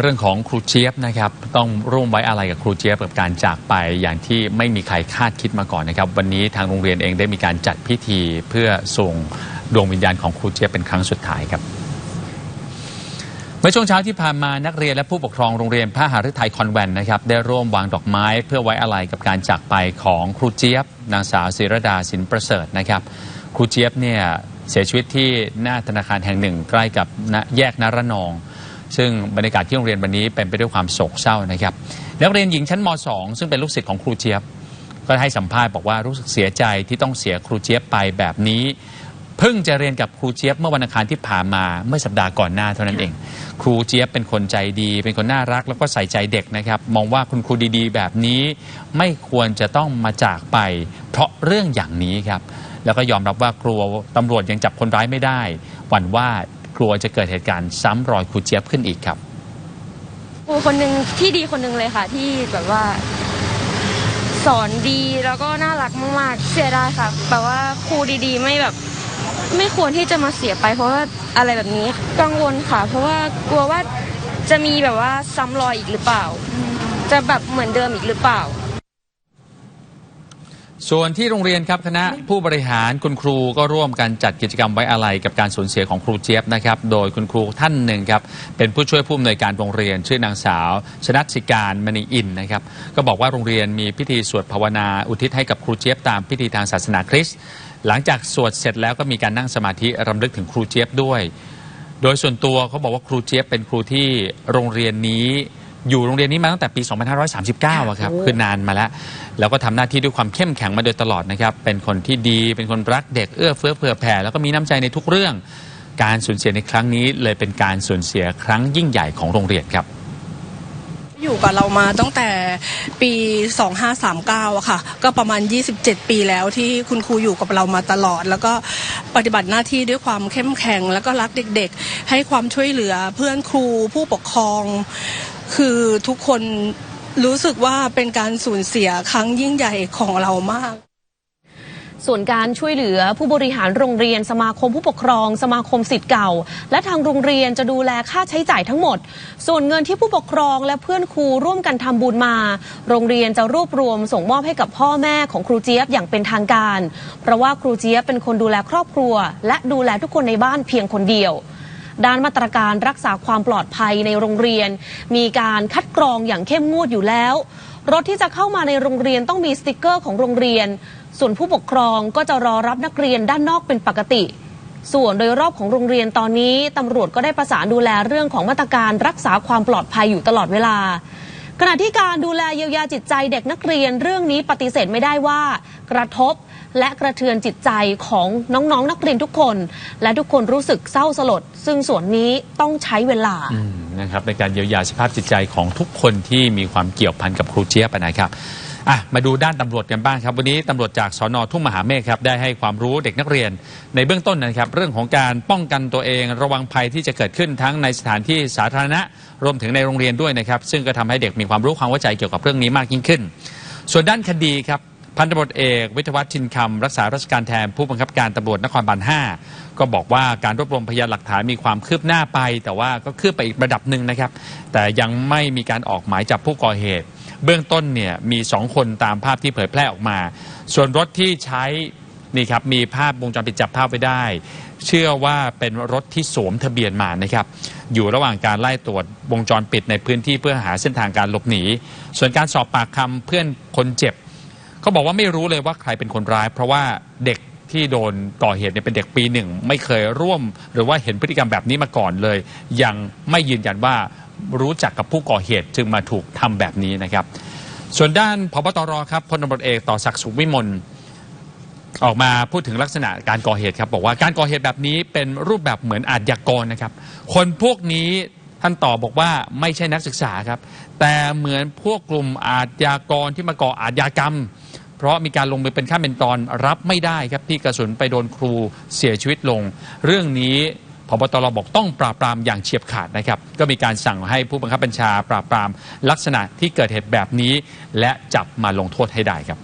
เรื่องของครูเจี๊ยบนะครับต้องร่วมไว้อะไรกับครูเจี๊ยบกับการจากไปอย่างที่ไม่มีใครคาดคิดมาก่อนนะครับ วันนี้ทางโรงเรียนเองได้มีการจัดพิธีเพื่อส่งดวงวิญญาณของครูเจี๊ยบเป็นครั้งสุดท้ายครับ เมื่อช่วงเช้าที่ผ่านมานักเรียนและผู้ปกครองโรงเรียนพระหฤทัยคอนแวนต์นะครับได้ร่วมวางดอกไม้เพื่อไว้อะไรกับการจากไปของครูเจี๊ยบ นางสาวศิรดาสินประเสริฐนะครับครูเจี๊ยบเนี่ยเสียชีวิตที่หน้าธนาคารแห่งหนึ่ง ใกล้กับแยกนารนอง ซึ่งบรรยากาศที่โรงเรียนวันนี้เป็นไปด้วยความโศกเศร้านะครับนักเรียนหญิงชั้นม .2 ซึ่งเป็นลูกศิษย์ของครูเจี๊ยบ ก็ให้สัมภาษณ์บอกว่ารู้สึกเสียใจที่ต้องเสียครูเจี๊ยบไปแบบนี้เพิ่งจะเรียนกับครูเจี๊ยบเมื่อวันอังคารที่ผ่านมาเมื่อสัปดาห์ก่อนหน้าเท่านั้นเอง ครูเจี๊ยบเป็นคนใจดี เป็นคนน่ารักแล้วก็ใส่ใจเด็กนะครับ มองว่าคุณครูดีๆ แบบนี้ ไม่ควรจะต้องมาจากไป เพราะเรื่องอย่างนี้ครับ แล้วก็ยอมรับว่ากลัวตำรวจยังจับคนร้ายไม่ได้ หวั่นว่า ลัวจะเกิดเหตุการณ์ซ้ำรอยครูเจี๊ยบขึ้นอีกครับครูคนหนึ่งที่ดีคนหนึ่งเลยค่ะ ที่แบบว่า สอนดีแล้วก็น่ารักมากๆเสียดายค่ะแบบว่าครูดีๆ ไม่แบบ ไม่ควรที่จะมาเสียไป เพราะว่าอะไรแบบนี้กังวลค่ะ เพราะว่ากลัวว่าจะมีแบบว่าซ้ำรอยอีกหรือเปล่า จะแบบเหมือนเดิมอีกหรือเปล่า ส่วนที่โรงเรียนครับคณะผู้บริหารคุณครูก็ร่วมกันจัดกิจกรรมไว้อาลัยกับการสูญเสียของครูเจี๊ยบนะครับ โดยคุณครูท่านหนึ่งครับเป็นผู้ช่วยผู้อำนวยการโรงเรียน ชื่อนางสาว ชนัสิการมณีอินนะครับก็บอกว่าโรงเรียนมีพิธีสวดภาวนาอุทิศให้กับครูเจี๊ยบตามพิธีทางศาสนาคริสต์หลังจากสวดเสร็จแล้วก็มีการนั่งสมาธิรำลึกถึงครูเจี๊ยบด้วย โดยส่วนตัวเขาบอกว่าครูเจี๊ยบเป็นครูที่โรงเรียนนี้ อยู่โรงเรียนนี้มาตั้งแต่ปี 2539อะครับ คือนานมาแล้ว แล้วก็ทำหน้าที่ด้วยความเข้มแข็งมาโดยตลอดนะครับ เป็นคนที่ดี เป็นคนรักเด็กเอื้อเฟื้อเผื่อแผ่ แล้วก็มีน้ำใจในทุกเรื่อง การสูญเสียในครั้งนี้ เลยเป็นการสูญเสียครั้งยิ่งใหญ่ของโรงเรียนครับ อยู่กับเรามาตั้งแต่ปี 2539อะค่ะ ก็ประมาณ 27 ปีแล้วที่คุณครูอยู่กับเรามาตลอด แล้วก็ปฏิบัติหน้าที่ด้วยความเข้มแข็ง แล้วก็รักเด็กๆ ให้ความช่วยเหลือเพื่อนครูผู้ปกครอง คือทุกคนรู้สึกว่าเป็นการสูญเสียครั้งยิ่งใหญ่ของเรามากส่วนการช่วยเหลือผู้บริหารโรงเรียนสมาคมผู้ปกครอง สมาคมสิทธิ์เก่า และทางโรงเรียนจะดูแลค่าใช้จ่ายทั้งหมด ส่วนเงินที่ผู้ปกครองและเพื่อนครูร่วมกันทำบุญมา โรงเรียนจะรวบรวมส่งมอบให้กับพ่อแม่ของครูเจี๊ยบอย่างเป็นทางการ เพราะว่าครูเจี๊ยบเป็นคนดูแลครอบครัว และดูแลทุกคนในบ้านเพียงคนเดียว ด้านมาตรการรักษาความปลอดภัยในโรงเรียน มีการคัดกรองอย่างเข้มงวดอยู่แล้ว รถที่จะเข้ามาในโรงเรียนต้องมีสติกเกอร์ของโรงเรียน ส่วนผู้ปกครองก็จะรอรับนักเรียนด้านนอกเป็นปกติ ส่วนโดยรอบของโรงเรียนตอนนี้ตำรวจก็ได้ประสานดูแลเรื่องของมาตรการรักษาความปลอดภัยอยู่ตลอดเวลาขณะที่การดูแลเยียวยาจิตใจเด็กนักเรียนเรื่องนี้ปฏิเสธไม่ได้ว่ากระทบ และกระเทือนจิตใจของน้องๆนนักเรียนทุกคน และทุกคนรู้สึกเศร้าสลด ซึ่งส่วนนี้ต้องใช้เวลานะครับในการเยียวยาสภาพจิตใจของทุกคนที่มีความเกี่ยวพันกับครูเจี๊ยบนะครับอะมาดูด้านตำรวจกันบ้างครับ วันนี้ตำรวจจากสอนอทุ่งมหาเมฆครับได้ให้ความรู้เด็กนักเรียน ในเบื้องต้นนะครับ เรื่องของการป้องกันตัวเอง ระวังภัยที่จะเกิดขึ้นทั้งในสถานที่สาธารณะ รวมถึงในโรงเรียนด้วยนะครับ ซึ่งก็ทำให้เด็กมีความรู้ความเข้าใจเกี่ยวกับเรื่องนี้มากยิ่งขึ้น ส่วนด้านคดีครับ พันตำรวจเอกวิทยวัฒน์ชินคำรักษาราชการแทนผู้บังคับการตำรวจนครบาล5ก็บอกว่าการรวบรวมพยานหลักฐานมีความคืบหน้าไป แต่ว่าก็คืบไปอีกระดับหนึ่งนะครับ แต่ยังไม่มีการออกหมายจับผู้ก่อเหตุ เบื้องต้นเนี่ยมี 2 คนตามภาพที่เผยแพร่ออกมา ส่วนรถที่ใช้นี่ครับมีภาพวงจรปิดจับภาพไว้ได้ เชื่อว่าเป็นรถที่สวมทะเบียนมานะครับ อยู่ระหว่างการไล่ตรวจวงจรปิดในพื้นที่เพื่อหาเส้นทางการหลบหนี ส่วนการสอบปากคำเพื่อนคนเจ็บ เขาบอกว่าไม่รู้เลยว่าใครเป็นคนร้าย เพราะว่าเด็กที่โดนก่อเหตุเนี่ยเป็นเด็กปีหนึ่ง ไม่เคยร่วม หรือว่าเห็นพฤติกรรมแบบนี้มาก่อนเลย ยังไม่ยืนยันว่ารู้จักกับผู้ก่อเหตุจึงมาถูกทำแบบนี้นะครับ ส่วนด้านพบตรครับพลตำรวจเอกต่อศักดิ์สุขวิมลออกมาพูดถึงลักษณะการก่อเหตุครับ บอกว่าการก่อเหตุแบบนี้เป็นรูปแบบเหมือนอาชญากรนะครับ คนพวกนี้ท่านต่อบอกว่าไม่ใช่นักศึกษาครับ แต่เหมือนพวกกลุ่มอาชญากรที่มาก่ออาชญากรรม เพราะมีการลงมือเป็นขั้นเป็นตอนรับไม่ได้ครับที่กระสุนไปโดนครูเสียชีวิตลง เรื่องนี้พบตรบอกต้องปราบปรามอย่างเฉียบขาดนะครับ ก็มีการสั่งให้ผู้บังคับบัญชาปราบปรามลักษณะที่เกิดเหตุแบบนี้ และจับมาลงโทษให้ได้ครับ